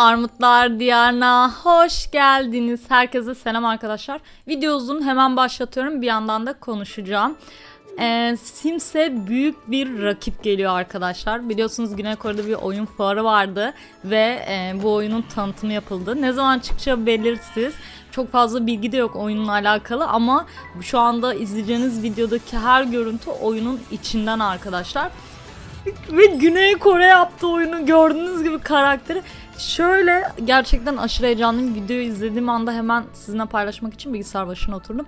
Armutlar Diyarına hoş geldiniz. Herkese selam arkadaşlar. Video uzun hemen başlatıyorum. Bir yandan da konuşacağım. Ee, Sims'e büyük bir rakip geliyor arkadaşlar. Biliyorsunuz Güney Kore'de bir oyun fuarı vardı ve e, bu oyunun tanıtımı yapıldı. Ne zaman çıkacağı belirsiz. Çok fazla bilgi de yok oyunla alakalı ama şu anda izleyeceğiniz videodaki her görüntü oyunun içinden arkadaşlar. Ve Güney Kore yaptı oyunu gördüğünüz gibi karakteri. Şöyle gerçekten aşırı heyecanlıyım. Videoyu izlediğim anda hemen sizinle paylaşmak için bilgisayar başına oturdum.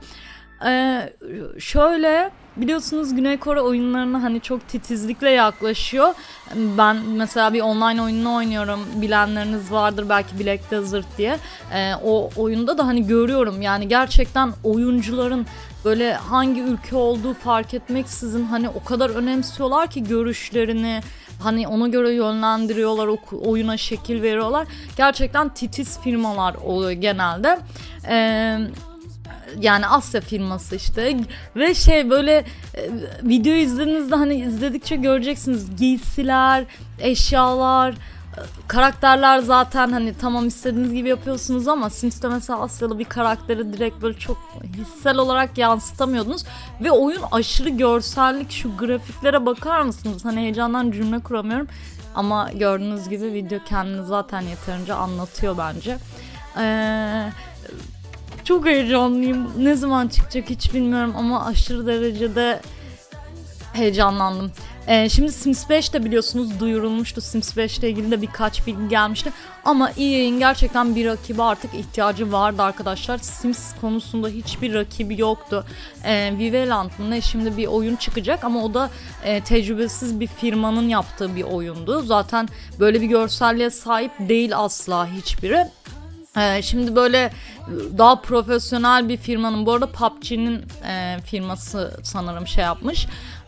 Ee, şöyle biliyorsunuz Güney Kore oyunlarına hani çok titizlikle yaklaşıyor. Ben mesela bir online oyununu oynuyorum. Bilenleriniz vardır belki Black Desert diye. Ee, o oyunda da hani görüyorum yani gerçekten oyuncuların böyle hangi ülke olduğu fark etmeksizin hani o kadar önemsiyorlar ki görüşlerini hani ona göre yönlendiriyorlar oyuna şekil veriyorlar. Gerçekten titiz firmalar oluyor genelde. Eee yani Asya firması işte ve şey böyle e, video izlediğinizde hani izledikçe göreceksiniz giysiler, eşyalar, karakterler zaten hani tamam istediğiniz gibi yapıyorsunuz ama Sims'te mesela Asyalı bir karakteri direkt böyle çok hissel olarak yansıtamıyordunuz ve oyun aşırı görsellik şu grafiklere bakar mısınız? Hani heyecandan cümle kuramıyorum ama gördüğünüz gibi video kendini zaten yeterince anlatıyor bence. Eee çok heyecanlıyım. Ne zaman çıkacak hiç bilmiyorum ama aşırı derecede heyecanlandım. Ee, şimdi Sims 5 de biliyorsunuz duyurulmuştu. Sims 5 ile ilgili de birkaç bilgi gelmişti. Ama EA'in gerçekten bir rakibi artık ihtiyacı vardı arkadaşlar. Sims konusunda hiçbir rakibi yoktu. Ee, Viveland mı ne şimdi bir oyun çıkacak ama o da e, tecrübesiz bir firmanın yaptığı bir oyundu. Zaten böyle bir görselliğe sahip değil asla hiçbiri. Ee, şimdi böyle daha profesyonel bir firmanın bu arada PUBG'nin e, firması sanırım şey yapmış.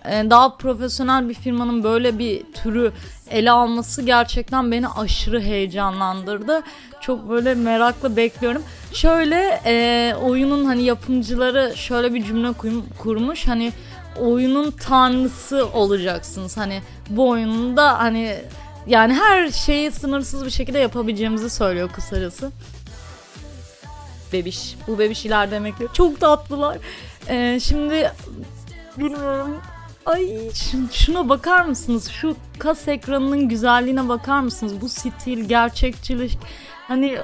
E, daha profesyonel bir firmanın böyle bir türü ele alması gerçekten beni aşırı heyecanlandırdı. Çok böyle merakla bekliyorum. Şöyle e, oyunun hani yapımcıları şöyle bir cümle kurmuş. Hani oyunun tanrısı olacaksınız. Hani bu oyunda hani yani her şeyi sınırsız bir şekilde yapabileceğimizi söylüyor kısacası. Bebiş. Bu bebiş ileride emekliyor. Çok tatlılar. Ee, şimdi bilmiyorum. Ay şuna bakar mısınız? Şu kas ekranının güzelliğine bakar mısınız? Bu stil, gerçekçilik. Hani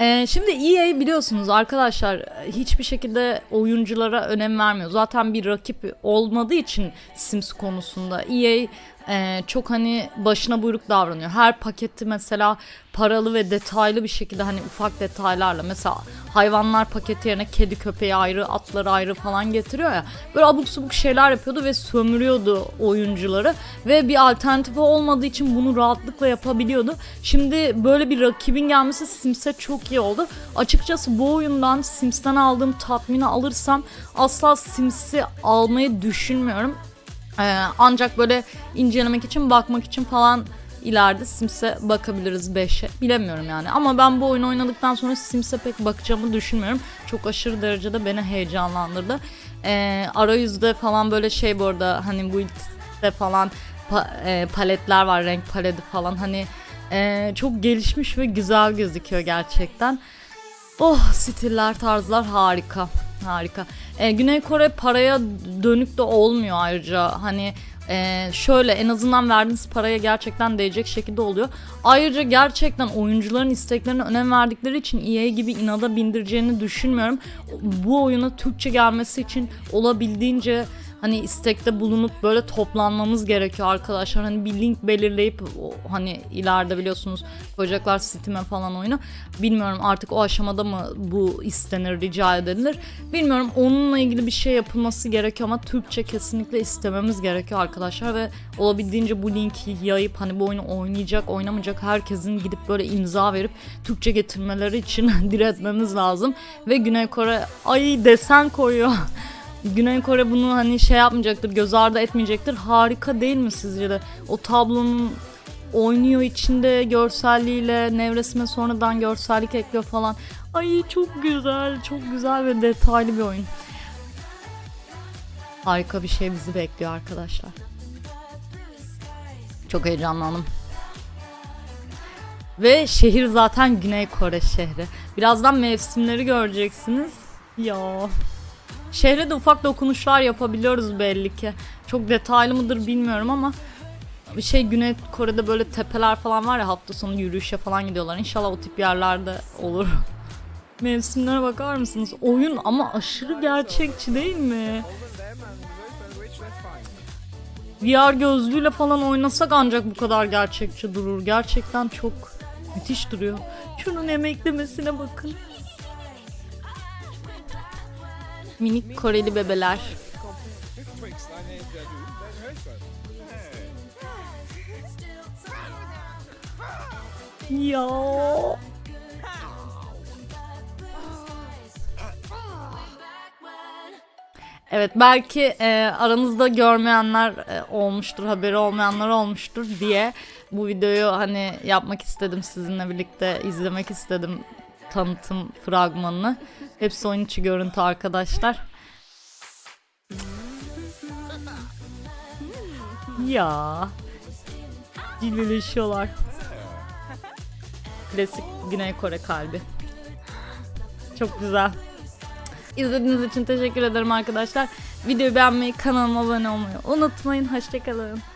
ee, şimdi EA biliyorsunuz arkadaşlar hiçbir şekilde oyunculara önem vermiyor. Zaten bir rakip olmadığı için Sims konusunda EA e, çok hani başına buyruk davranıyor. Her paketi mesela paralı ve detaylı bir şekilde hani ufak detaylarla mesela hayvanlar paketi yerine kedi köpeği ayrı atları ayrı falan getiriyor ya böyle abuk subuk şeyler yapıyordu ve sömürüyordu oyuncuları ve bir alternatifi olmadığı için bunu rahatlıkla yapabiliyordu. Şimdi böyle bir rakibin gelmesi Sims'e çok iyi oldu. Açıkçası bu oyundan Sims'ten aldığım tatmini alırsam asla Sims'i almayı düşünmüyorum. Ee, ancak böyle incelemek için bakmak için falan ileride Sims'e bakabiliriz 5'e. Bilemiyorum yani. Ama ben bu oyunu oynadıktan sonra Sims'e pek bakacağımı düşünmüyorum. Çok aşırı derecede beni heyecanlandırdı. Ee, arayüzde falan böyle şey bu arada hani bu ilkte falan pa, e, paletler var. Renk paleti falan. Hani e, çok gelişmiş ve güzel gözüküyor gerçekten. Oh stiller tarzlar harika harika. E, Güney Kore paraya dönük de olmuyor ayrıca. Hani e, şöyle en azından verdiğiniz paraya gerçekten değecek şekilde oluyor. Ayrıca gerçekten oyuncuların isteklerine önem verdikleri için EA gibi inada bindireceğini düşünmüyorum. Bu oyuna Türkçe gelmesi için olabildiğince hani istekte bulunup böyle toplanmamız gerekiyor arkadaşlar. Hani bir link belirleyip hani ileride biliyorsunuz koyacaklar Steam'e falan oyunu. Bilmiyorum artık o aşamada mı bu istenir, rica edilir. Bilmiyorum onunla ilgili bir şey yapılması gerekiyor ama Türkçe kesinlikle istememiz gerekiyor arkadaşlar ve olabildiğince bu linki yayıp hani bu oyunu oynayacak, oynamayacak herkesin gidip böyle imza verip Türkçe getirmeleri için diretmemiz lazım. Ve Güney Kore ay desen koyuyor. Güney Kore bunu hani şey yapmayacaktır, göz ardı etmeyecektir. Harika değil mi sizce de? O tablonun oynuyor içinde görselliğiyle, nevresime sonradan görsellik ekliyor falan. Ay çok güzel, çok güzel ve detaylı bir oyun. Harika bir şey bizi bekliyor arkadaşlar. Çok heyecanlandım. Ve şehir zaten Güney Kore şehri. Birazdan mevsimleri göreceksiniz. Ya. Şehre de ufak dokunuşlar yapabiliyoruz belli ki. Çok detaylı mıdır bilmiyorum ama bir şey Güney Kore'de böyle tepeler falan var ya hafta sonu yürüyüşe falan gidiyorlar. İnşallah o tip yerlerde olur. Mevsimlere bakar mısınız? Oyun ama aşırı gerçekçi değil mi? VR gözlüğüyle falan oynasak ancak bu kadar gerçekçi durur. Gerçekten çok müthiş duruyor. Şunun emeklemesine bakın. Minik Koreli bebeler. Ya. Evet belki e, aranızda görmeyenler e, olmuştur, haberi olmayanlar olmuştur diye bu videoyu hani yapmak istedim sizinle birlikte izlemek istedim tanıtım fragmanını. Hepsi oyun içi görüntü arkadaşlar. Ya. Cilveleşiyorlar. Klasik Güney Kore kalbi. Çok güzel. İzlediğiniz için teşekkür ederim arkadaşlar. Videoyu beğenmeyi, kanalıma abone olmayı unutmayın. Hoşçakalın.